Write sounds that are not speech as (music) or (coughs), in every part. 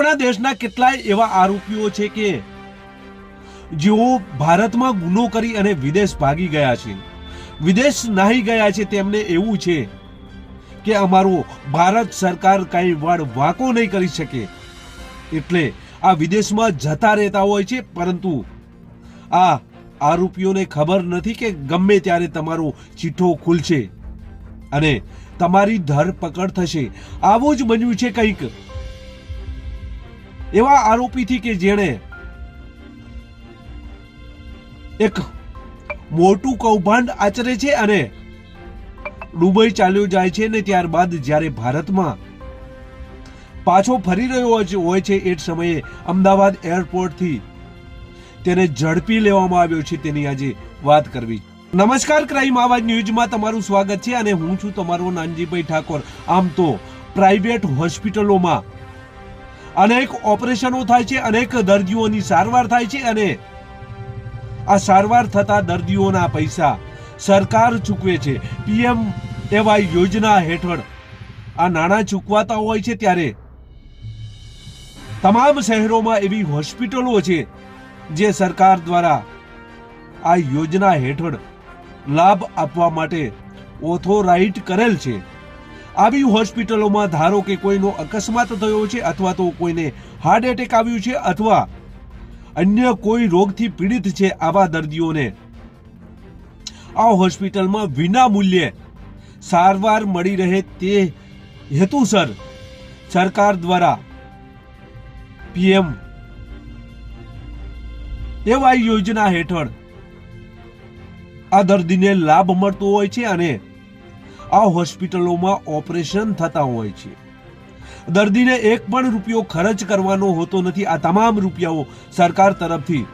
આપણા દેશના કેટલાય એવા આરોપીઓ છે કે જેઓ ભારતમાં ગુનો કરી અને વિદેશ ભાગી ગયા છે. વિદેશ નાહી ગયા છે તેમને એવું છે કે અમારો ભારત સરકાર કઈ વાળ વાંકો નહીં કરી શકે. એટલે આ વિદેશમાં જતા રહેતા હોય છે, પરંતુ આ આરોપીઓને ખબર નથી કે ગમે ત્યારે તમારો ચીઠો ખુલશે અને તમારી ધરપકડ થશે. આવું જ બન્યું છે કંઈક. એવા આરોપીથી કે જેણે એક મોટું કૌભાંડ આચરે છે અને દુબઈ ચાલ્યો જાય છે ને ત્યારબાદ જ્યારે ભારતમાં પાછો ફરી રહ્યો હોય છે- એ જ સમયે અમદાવાદ એરપોર્ટથી તેને ઝડપી લેવામાં આવ્યો છે તેની આજે વાત કરવી. નમસ્કાર, ક્રાઇમ આવાજ ન્યૂઝમાં તમારું સ્વાગત છે અને હું છું તમારો નાનજીભાઈ ઠાકોર. આમ તો પ્રાઇવેટ હોસ્પિટલોમાં અનેક ઓપરેશનો થાય છે, અનેક દર્દીઓની સારવાર થાય છે અને આ સારવાર થતા દર્દીઓના પૈસા સરકાર ચૂકવે છે. પીએમ એવાય યોજના હેઠળ આ નાણાં ચૂકવાતા હોય છે ત્યારે તમામ શહેરોમાં એવી હોસ્પિટલો છે જે સરકાર દ્વારા આ યોજના હેઠળ લાભ આપવા માટે ઓથોરાઇટ કરેલ છે. આવી હોસ્પિટલોમાં ધારો કે કોઈનો અકસ્માત થયો છે અથવા તો કોઈને હાર્ટ એટેક આવ્યું છે અથવા અન્ય કોઈ રોગથી પીડિત છે આવા દર્દીઓને, આ હોસ્પિટલમાં વિના મૂલ્યે સારવાર મળી રહે તે હેતુસર સરકાર દ્વારા પીએમ એવા યોજના હેઠળ આ દર્દીને લાભ મળતો હોય છે અને આ હોસ્પિટલોમાં ઓપરેશન થતા હોય છે. દર્દીને એક પણ રૂપિયો ખર્ચ કરવાનો હોતો નથી. આ તમામ રૂપિયાઓ સરકાર તરફથી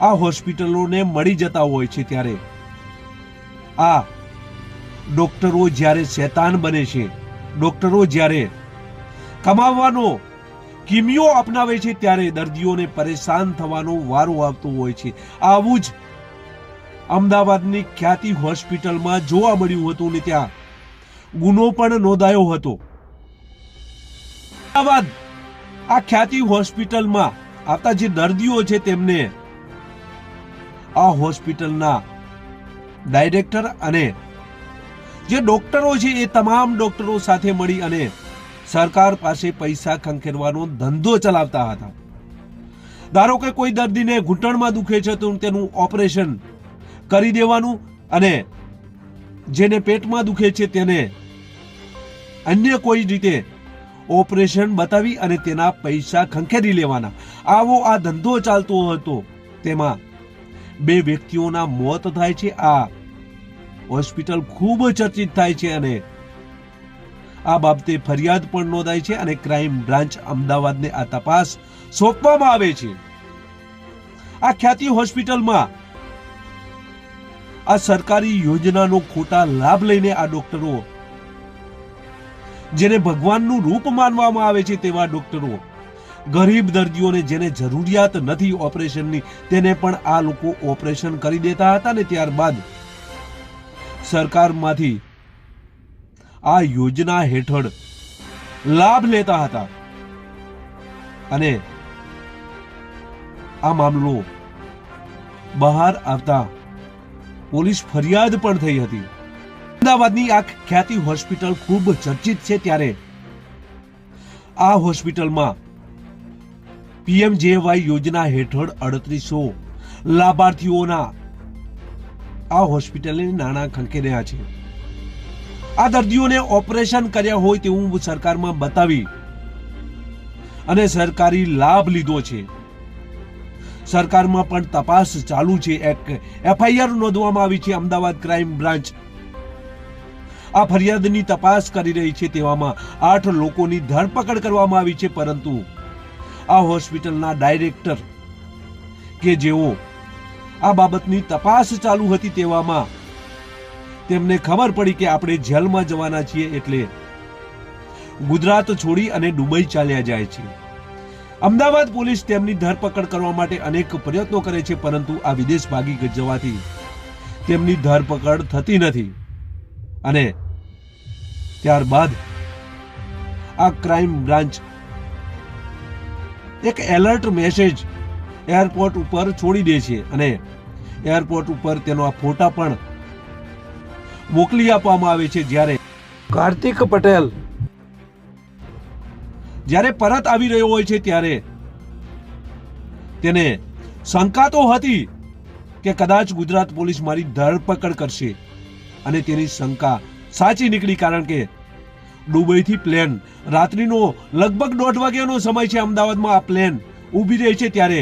આ હોસ્પિટલોને મળી જતા હોય છે ત્યારે. આ ડોક્ટરો જ્યારે શેતાન બને છે, ડોક્ટરો જ્યારે કમાવવાનો કિમિયો અપનાવે છે, ત્યારે દર્દીઓને પરેશાન થવાનો વારો આવતો હોય છે. આવું જ અમદાવાદની ખ્યાતિ હોસ્પિટલમાં જોવા મળ્યું હતું ને ત્યાં. ગુનો પણ નોંધાયો હતો. અમદાવાદ, આ ખ્યાતિ હોસ્પિટલમાં આવતા જે દર્દીઓ છે તેમને આ હોસ્પિટલના ડાયરેક્ટર અને જે ડોક્ટરો છે એ તમામ ડોક્ટરો સાથે મળી અને સરકાર પાસે પૈસા ખંખેરવાનો ધંધો ચલાવતા હતા. ધારો કે કોઈ દર્દીને ઘૂંટણમાં દુખે છે તો તેનું ઓપરેશન કરી દેવાનું અને જેને પેટમાં દુખે છે તેને અન્ય કોઈ રીતે ઓપરેશન બતાવી અને તેના પૈસા ખંખેરી લેવાના. આવો આ ધંધો ચાલતો હતો. તેમાં બે વ્યક્તિઓના મોત થાય છે. આ હોસ્પિટલ ખૂબ ચર્ચિત થાય છે અને આ બાબતે ફરિયાદ પણ નોંધાઈ છે અને ક્રાઇમ બ્રાન્ચ અમદાવાદને આ તપાસ સોંપવામાં આવે છે. આ ખ્યાતિ હોસ્પિટલમાં આ સરકારી યોજનાનો ખોટા લાભ લઈને આ ડોક્ટરો, જેને ભગવાનનું રૂપ માનવામાં આવે છે તેવા ડોક્ટરો, ગરીબ દર્દીઓને જેને જરૂરિયાત નથી ઓપરેશનની, તેને પણ આ લોકો ઓપરેશન કરી દેતા હતા ને ત્યારબાદ સરકારમાંથી આ યોજના હેઠળ લાભ લેતા હતા. અને આ મામલો બહાર આવતા પોલીસ ફરિયાદ પણ થઈ હતી. અમદાવાદની આ ખ્યાતિ હોસ્પિટલ ખૂબ ચર્ચિત છે ત્યારે આ હોસ્પિટલમાં પીએમજેવાય યોજના હેઠળ અડત્રીસો લાભાર્થીઓના આ હોસ્પિટલને નાણાં ખંખેર્યા છે. આ દર્દીઓને ઓપરેશન કર્યા હોય તેવું સરકારમાં બતાવી અને સરકારી લાભ લીધો છે. સરકારમાં પણ તપાસ ચાલુ છે. એક એફઆઈઆર નોંધવામાં આવી છે અમદાવાદ ક્રાઇમ બ્રાન્ચ. આ ફરિયાદની તપાસ કરી રહી છે તેવામાં આઠ લોકોની ધરપકડ કરવામાં આવી છે, પરંતુ આ હોસ્પિટલના ડાયરેક્ટર કે જેઓ આ બાબતની તપાસ ચાલુ હતી તેવામાં તેમને ખબર પડી કે આપણે જેલમાં જવાના છીએ એટલે ગુજરાત છોડી અને દુબઈ ચાલ્યા જાય છે. અમદાવાદ પોલીસ તેમની ધરપકડ કરવા માટે અનેક પ્રયત્નો કરે છે, પરંતુ આ વિદેશ ભાગી જવાથી તેમની ધરપકડ થતી નથી. અને ત્યારબાદ આ ક્રાઇમ બ્રાન્ચ એક એલર્ટ મેસેજ એરપોર્ટ ઉપર છોડી દે છે અને એરપોર્ટ ઉપર તેનો આ ફોટા પણ મોકલી આપવામાં આવે છે, જ્યારે કાર્તિક પટેલ જ્યારે પરત આવી રહ્યો હોય છે ત્યારે તેને શંકા તો હતી કે કદાચ ગુજરાત પોલીસ મારી ધરપકડ કરશે અને તેની શંકા સાચી નીકળી કારણ કે દુબઈથી પ્લેન રાત્રિનો લગભગ દોઢ વાગ્યાનો સમય છે અમદાવાદમાં આ પ્લેન ઊભી રહી છે ત્યારે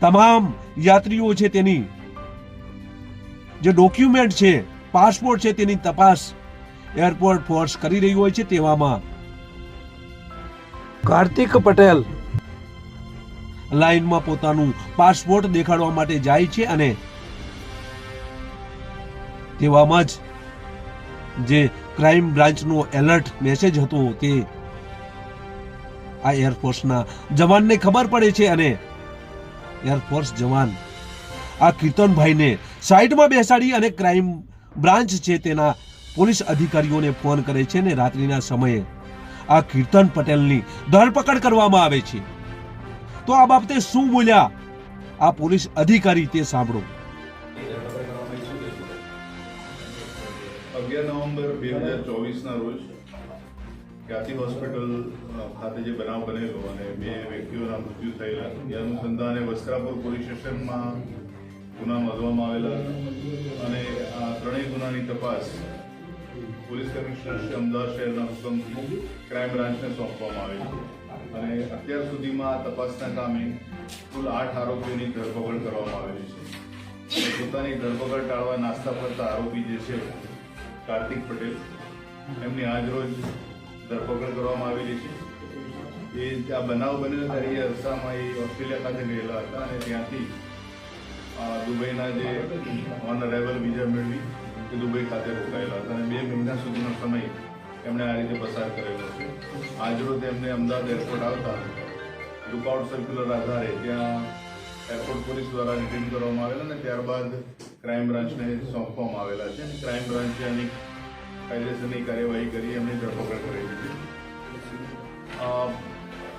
તમામ યાત્રીઓ છે તેની જે ડોક્યુમેન્ટ છે, પાસપોર્ટ છે તેની તપાસ એરપોર્ટ ફોર્સ કરી રહી હોય છે તેવામાં કાર્તિક પટેલ. લાઈનમાં પોતાનું પાસપોર્ટ દેખાડવા માટે જાય છે અને તેવામાં જ જે ક્રાઇમ બ્રાન્ચનો એલર્ટ મેસેજ હતો તે આ એરફોર્સના જવાનને ખબર પડે છે અને એરફોર્સ જવાન આ કીર્તનભાઈને સાઈડમાં બેસાડી અને ક્રાઇમ બ્રાન્ચ છે તેના પોલીસ અધિકારીઓને ફોન કરે છે ને રાત્રિના સમયે આ કીર્તન પટેલની ધરપકડ કરવામાં આવે છે. તો આ બાબતે શું બોલ્યા? આ પોલીસ અધિકારી તે સાંભળો. અગિયાર નવેમ્બર બે હજાર ચોવીસના રોજ ખ્યાતિ હોસ્પિટલ ખાતે જે બનાવ બનેલો અને બે વ્યક્તિઓના મૃત્યુ થયેલા એ અનુસંધાને વસ્ત્રાપુર પોલીસ સ્ટેશનમાં ગુના નોંધવામાં આવેલા. અને આ ત્રણેય ગુનાની તપાસ પોલીસ કમિશનર અમદાવાદ શહેરના હુકમથી ક્રાઇમ બ્રાન્ચને સોંપવામાં આવી છે. અને અત્યાર સુધીમાં તપાસના કામે કુલ આઠ આરોપીઓની ધરપકડ કરવામાં આવેલી છે. પોતાની ધરપકડ ટાળવા નાસ્તા ફરતા આરોપી જે છે, કાર્તિક પટેલ, એમની આજરોજ ધરપકડ કરવામાં આવેલી છે. એ આ બનાવ બનેલો ત્યારે એ અરસામાં એ ઓસ્ટ્રેલિયા ખાતે ગયેલા હતા અને ત્યાંથી દુબઈના જે ઓન વિઝા મેળવી એ દુબઈ ખાતે રોકાયેલા હતા અને બે મહિના સુધીનો સમય એમણે આ રીતે પસાર કરેલો છે. આજરોજ એમને અમદાવાદ એરપોર્ટ આવતા લુકઆઉટ સર્ક્યુલર આધારે ત્યાં એરપોર્ટ પોલીસ દ્વારા રિટેન કરવામાં આવેલા અને ત્યારબાદ ક્રાઇમ બ્રાન્ચને સોંપવામાં આવેલા છે અને ક્રાઇમ બ્રાન્ચે આની કાયદેસરની કાર્યવાહી કરી એમની ધરપકડ કરેલી છે.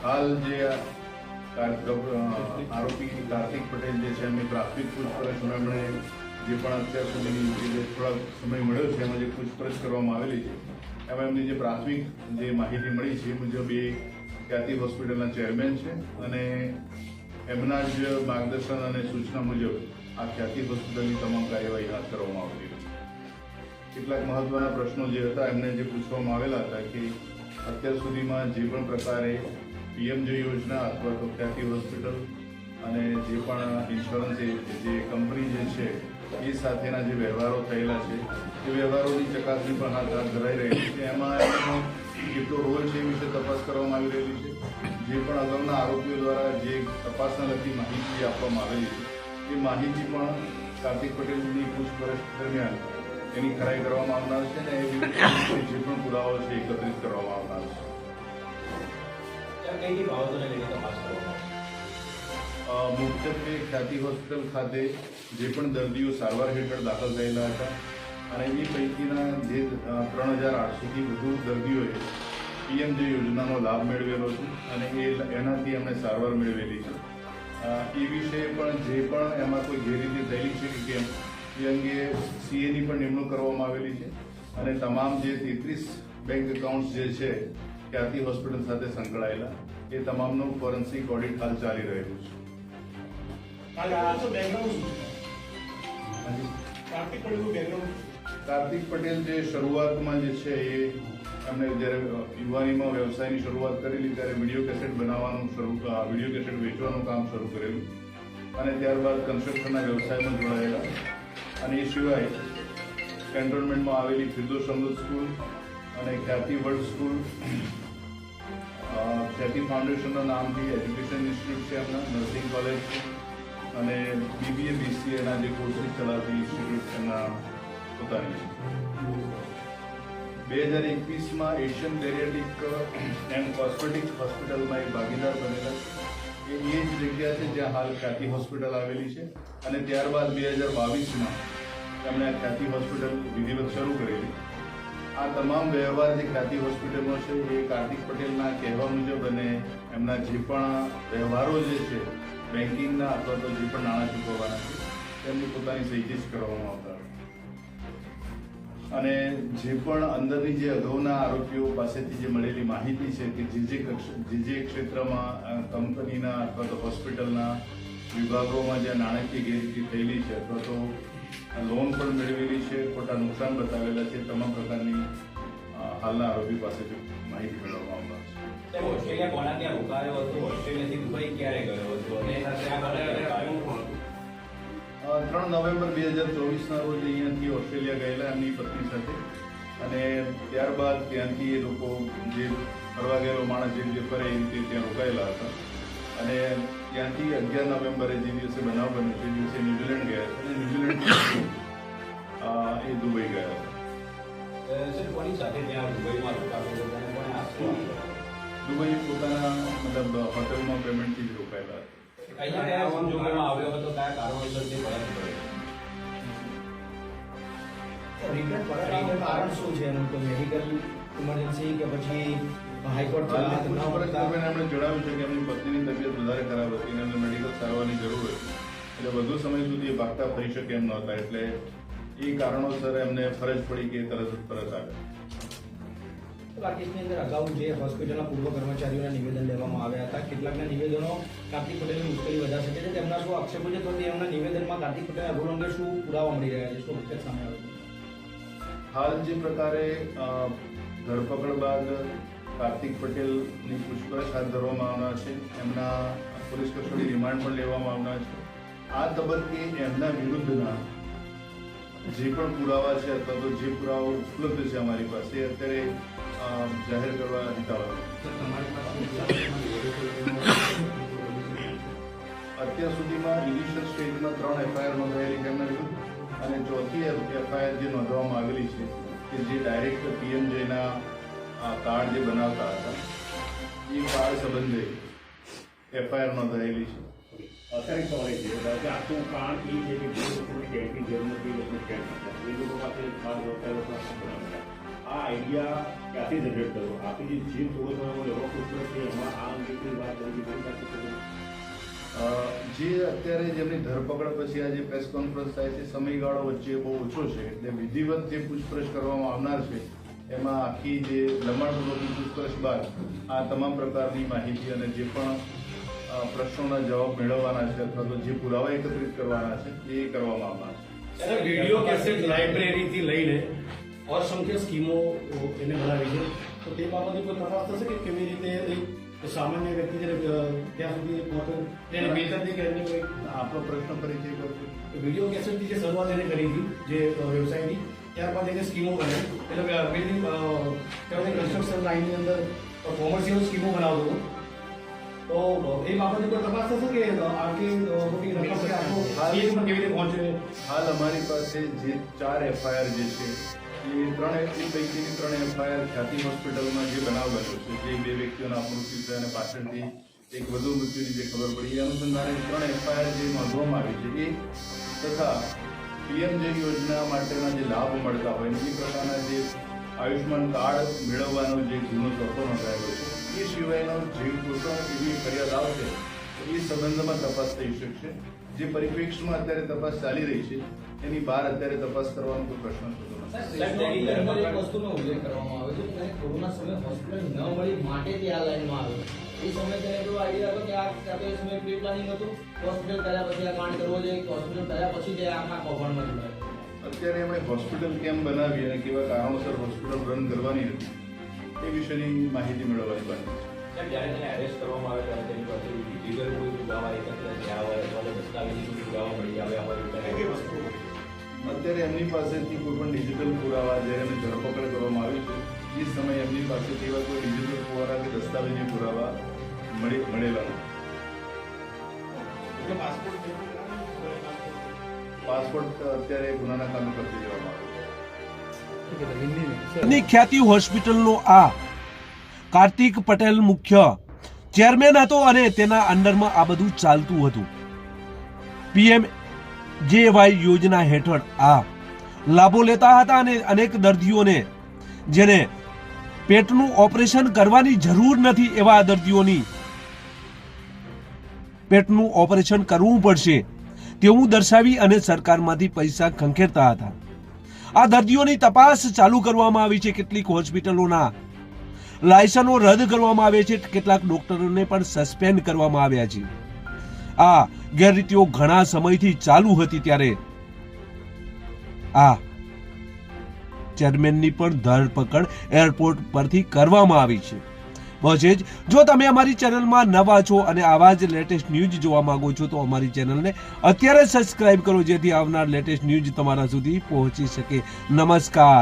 હાલ જે આરોપી કાર્તિક પટેલ જે છે એમની પ્રાથમિક પૂછપરછમાં એમણે જે પણ અત્યાર સુધીની જે થોડાક સમય મળ્યો છે, એમાં જે પૂછપરછ કરવામાં આવેલી છે, એમાં એમની જે પ્રાથમિક જે માહિતી મળી છે મુજબ એ ખ્યાતિ હોસ્પિટલના ચેરમેન છે અને એમના જ માર્ગદર્શન અને સૂચના મુજબ આ ખ્યાતિ હોસ્પિટલની તમામ કાર્યવાહી હાથ કરવામાં આવેલી હતી. કેટલાક મહત્વના પ્રશ્નો જે હતા, એમને જે પૂછવામાં આવેલા હતા કે અત્યાર સુધીમાં જે પણ પ્રકારે પીએમ જે યોજના અથવા તો ખ્યાતિ હોસ્પિટલ અને જે પણ ઇન્સ્યોરન્સ જે કંપની જે છે એ સાથેના જે વ્યવહારો થયેલા છે એ વ્યવહારોની ચકાસણી પણ હાથ ધરાઈ રહી છે. એમાં એમનો કેટલો રોલ છે એ વિશે તપાસ કરવામાં આવી રહેલી છે. જે પણ અગાઉના આરોપીઓ દ્વારા જે તપાસના લગતી માહિતી આપવામાં આવેલી છે એ માહિતી પણ કાર્તિક પટેલની પૂછપરછ દરમિયાન એની ખરાઈ કરવામાં આવનાર છે ને એ જે પણ પુરાવાઓ છે એકત્રિત કરવામાં આવનાર છે. કઈ કઈ બાબતોને લઈને તપાસ કરવામાં મુખ્યત્વે ખ્યાતિ હોસ્પિટલ ખાતે જે પણ દર્દીઓ સારવાર હેઠળ દાખલ થયેલા હતા અને એ પૈકીના જે ત્રણ હજાર આઠસોથી વધુ દર્દીઓએ પીએમ જે યોજનાનો લાભ મેળવેલો છે અને એ એનાથી એમણે સારવાર મેળવેલી છે. એ વિશે પણ જે પણ એમાં કોઈ ગેરરીતિ થયેલી છે કે કેમ, એ અંગે સીએની પણ નિમણૂક કરવામાં આવેલી છે અને તમામ જે તેત્રીસ બેંક એકાઉન્ટ જે છે ક્યાંથી હોસ્પિટલ સાથે સંકળાયેલા, એ તમામનું ફોરેન્સિક ઓડિટ હાલ ચાલી રહ્યું છે. કાર્તિક પટેલનું બેકગ્રાઉન્ડ કાર્તિક પટેલ જે શરૂઆતમાં જે છે એ એમણે જ્યારે યુવાનીમાં વ્યવસાયની શરૂઆત કરેલી ત્યારે વીડિયો કેસેટ બનાવવાનું શરૂ વીડિયો કેસેટ વેચવાનું કામ શરૂ કરેલું. અને ત્યારબાદ કન્સ્ટ્રક્શનના વ્યવસાયમાં જોડાયેલા. અને એ સિવાય કેન્ટોનમેન્ટમાં આવેલી ફિરદોસ અમૃત સ્કૂલ અને ખ્યાતિ વર્લ્ડ સ્કૂલ ખ્યાતિ ફાઉન્ડેશનના નામથી એજ્યુકેશન ઇન્સ્ટિટ્યૂટ છે એમના નર્સિંગ કોલેજ છે અને બીબીએ બીસીએના જે કોર્સિસ ચલાવતી ઇન્સ્ટિટ્યૂટ એમના પોતાની બે હજાર એકવીસમાં એશિયન બેરિયાટિક એન્ડ કોસ્મેટિક હોસ્પિટલમાં એક ભાગીદાર બનેલા એ એ જ જગ્યા છે જ્યાં હાલ ખ્યાતિ હોસ્પિટલ આવેલી છે અને ત્યારબાદ બે હજાર બાવીસમાં એમણે આ ખ્યાતિ હોસ્પિટલ વિધિવત શરૂ કરેલી. આ તમામ વ્યવહાર જે ખ્યાતિ હોસ્પિટલનો છે એ કાર્તિક પટેલના કહેવા મુજબ અને એમના જે પણ વ્યવહારો જે છે બેન્કિંગના અથવા તો જે પણ નાણાં ચૂકવવાના છે, તેમની પોતાની સહીથી કરવામાં આવતા અને જે પણ અંદરની જે અગાઉના આરોપીઓ પાસેથી જે મળેલી માહિતી છે કે જે જે જે જે ક્ષેત્રમાં કંપનીના અથવા તો હોસ્પિટલના વિભાગોમાં જે નાણાકીય ગેરરીતિ થયેલી છે અથવા તો લોન પણ મેળવેલી છે, ખોટા નુકસાન બતાવેલા છે, તમામ પ્રકારની હાલના આરોપી પાસેથી માહિતી મેળવવામાં આવશે સાહેબ, ઓસ્ટ્રેલિયા કોના ત્યાં રોકાયો હતો? ઓસ્ટ્રેલિયાથી દુબઈ ક્યારે ગયો હતો? અને ત્રણ નવેમ્બર બે હજાર ચોવીસના રોજ અહીંયાથી ઓસ્ટ્રેલિયા ગયેલા એમની પત્ની સાથે. અને ત્યારબાદ ત્યાંથી એ લોકો જે ફરવા ગયેલો માણસ જે રીતે ફરે એ રીતે ત્યાં રોકાયેલા હતા. અને ત્યાંથી અગિયાર નવેમ્બરે જે દિવસે બનાવ બન્યો તે દિવસે ન્યુઝીલેન્ડ ગયા હતા. અને ન્યુઝીલેન્ડ (coughs) એ દુબઈ ગયા હતા. સાથે ત્યાં દુબઈમાં રોકાયો હતો? દુબઈ પોતાના મતલબ હોટલમાં પેમેન્ટથી જ રોકાયેલા આવ્યો જણાવ્યું છે કે એમની પત્નીની તબિયત વધારે ખરાબ હતી અને એમને મેડિકલ સારવારની જરૂર હતી. એટલે વધુ સમય સુધી એ ભાગતા ફરી શકે એમ નહોતા. એટલે એ કારણોસર એમને ફરજ પડી કે તરત જ પરત આવે આ અંદર અગાઉ જે હોસ્પિટલના પૂર્વ કર્મચારીઓના નિવેદન લેવામાં આવ્યા હતા, કેટલાકના નિવેદનો કાર્તિક પટેલની મુશ્કેલી વધારી શકે છે તેમના શું આક્ષેપો છે, તો તેમના નિવેદનમાં કાર્તિક પટેલ અભૂલ અંગે શું પુરાવા મળી રહ્યા છે, શું હકીકત સામે આવે હાલ જે પ્રકારે ધરપકડ બાદ કાર્તિક પટેલની પૂછપરછ હાથ ધરવામાં આવનાર છે, એમના પોલીસ કસ્ટડી રિમાન્ડ પણ લેવામાં આવનાર છે. આ તબક્કે એમના વિરુદ્ધના જે પણ પુરાવા છે, અથવા તો જે પુરાવા ઉપલબ્ધ છે અમારી પાસે, અત્યારે જાહેર કરવા અધિકાર અત્યાર સુધીમાં ઇનિશિયલ સ્ટેજમાં ત્રણ એફઆઈઆર નોંધાયેલી છે એમના વિરુદ્ધ અને ચોથી એફઆઈઆર જે નોંધવામાં આવેલી છે કે જે ડાયરેક્ટ પીએમજેના કાર્ડ જે બનાવતા હતા એ કાર્ડ સંબંધે એફઆઈઆર નોંધાયેલી છે. અત્યારે સવાલ છે કે આખું કારણ એ છે કે જે લોકોને કેન્ટીન જરૂર નથી એ લોકો પાસે બનાવતા. આ આઈડિયા ક્યાંથી જનરેટ થયો? આપણી જે જીમ થોડો થોડો લેવા છે એમાં આ અંગેની વાત કરી જે અત્યારે જેમની ધરપકડ પછી આ જે પ્રેસ કોન્ફરન્સ થાય છે સમયગાળો વચ્ચે બહુ ઓછો છે એટલે વિધિવત જે પૂછપરછ કરવામાં આવનાર છે એમાં આખી જે લંબાણપૂર્વકની પૂછપરછ બાદ આ તમામ પ્રકારની માહિતી અને જે પણ પ્રશ્નોના જવાબ મેળવવાના છે અથવા તો જે પુરાવા એકત્રિત કરવાના છે એ કરવામાં આવનાર છે. વીડિયો કેસેટ લાઇબ્રેરીથી લઈને અસંખ્ય સ્કીમો એને બનાવી છે તો તે બાબતે કોઈ તપાસ થશે કે કેવી રીતે એક સામાન્ય વ્યક્તિ છે અ, ત્યાં સુધી પહોંચે તેને બેતરથી કે અન્ય કોઈ આપણો પ્રશ્ન પરિચય કરજો વીડિયો કેસેટની જે શરૂઆત એને કરી હતી જે અ, વ્યવસાયની ત્યારબાદ એને સ્કીમો બનાવી એટલે કે બિલ્ડિંગ કન્સ્ટ્રક્શન લાઇનની અંદર કોમર્શિયલ સ્કીમો બનાવતો હતો તો અ, એ બાબતે કોઈ તપાસ થશે કે અ, આટલી અ, મોટી રકમ છે આખો સ્કીમમાં કેવી રીતે પહોંચે હાલ અમારી પાસે જે ચાર એફઆઈઆર જે છે એ ત્રણ, એ પૈકીની ત્રણ એફઆઈઆર ખ્યાતિ હોસ્પિટલમાં જે બનાવ છે, જે બે વ્યક્તિઓના પાછળથી એક વધુ મૃત્યુની જે ખબર પડી, એ અનુસંધાને ત્રણ એફઆઈઆર જે નોંધવામાં આવી છે, એ તથા પીએમજે યોજના માટેના જે લાભ મળતા હોય એ પ્રકારના જે આયુષ્યમાન કાર્ડ મેળવવાનો જે જૂનો ચોખ્ખો થયો છે, એ સિવાયનો જે કોઈ એવી ફરિયાદ આવશે એ સંબંધમાં તપાસ થઈ શકશે. જે પરિપ્રેક્ષમાં અત્યારે તપાસ ચાલી રહી છે, એની બહાર અત્યારે તપાસ કરવાનો કોઈ પ્રશ્ન નથી સાહેબ, તેની અંદર એક વસ્તુનો ઉલ્લેખ કરવામાં આવ્યો છે કે કોરોના સમયે હોસ્પિટલ ન મળી માટે તે આ લાઈનમાં આવ્યો એ સમયે તેને એવો આઈડિયા હતો કે આ ત્યાં એ સમયે પ્રી પ્લાનિંગ હતું હોસ્પિટલ કર્યા પછી આ કાંડ કરવો જોઈએ હોસ્પિટલ કર્યા પછી તે આખા કૌભાંડમાં જોડાયો અત્યારે અમે હોસ્પિટલ કેમ બનાવી અને કેવા કારણોસર હોસ્પિટલ રન કરવાની હતી એ વિશેની માહિતી મેળવવાની બાકી છે. જ્યારે તેને અરેસ્ટ કરવામાં આવે ત્યારે તેની પાસે લીગલ કોઈ પુરાવા એકત્ર થયા હોય અથવા તો દસ્તાવેજી પુરાવા મળી આવ્યા હોય એ વસ્તુ. અત્યારે એમની પાસેથી કોઈ પણ ડિજિટલ પુરાવા જ્યારે એમની ધરપકડ કરવામાં આવી છે એ સમયે એમની પાસેથી એવા કોઈ ડિજિટલ પુરાવા કે દસ્તાવેજી પુરાવા મળી મળેલા નથી. પાસપોર્ટ પાસપોર્ટ અત્યારે ગુનાના કામે કરતી દેવામાં આવ્યો ખ્યાતિ હોસ્પિટલનો આ. કાર્તિક પટેલ મુખ્ય ચેરમેન હતો અને તેના અંડરમાં આ બધું ચાલતું હતું. પીએમ જે વાય યોજના હેઠળ આ લાભો લેતા હતા અને અનેક દર્દીઓને જેને પેટનું ઓપરેશન કરવાની જરૂર નથી એવા દર્દીઓની પેટનું ઓપરેશન કરવું પડશે તેવું દર્શાવી અને સરકારમાંથી પૈસા ખંખેરતા હતા. આ દર્દીઓની તપાસ ચાલુ કરવામાં આવી છે. કેટલીક હોસ્પિટલોના લાયસન્સો રદ કરવામાં આવે છે. કેટલાક ડોક્ટરોને પણ સસ્પેન્ડ કરવામાં આવ્યા છે. આ ગેરરીતિઓ ઘણા સમયથી ચાલુ હતી ત્યારે આ ચેરમેનની પણ ધરપકડ એરપોર્ટ પરથી કરવામાં આવી છે. બસ જ જો તમે અમારી ચેનલમાં નવા છો અને આવા જ લેટેસ્ટ ન્યૂઝ જોવા માંગો છો, તો અમારી ચેનલને અત્યારે સબસ્ક્રાઇબ કરો, જેથી આવનાર લેટેસ્ટ ન્યૂઝ તમારા સુધી પહોંચી શકે. નમસ્કાર.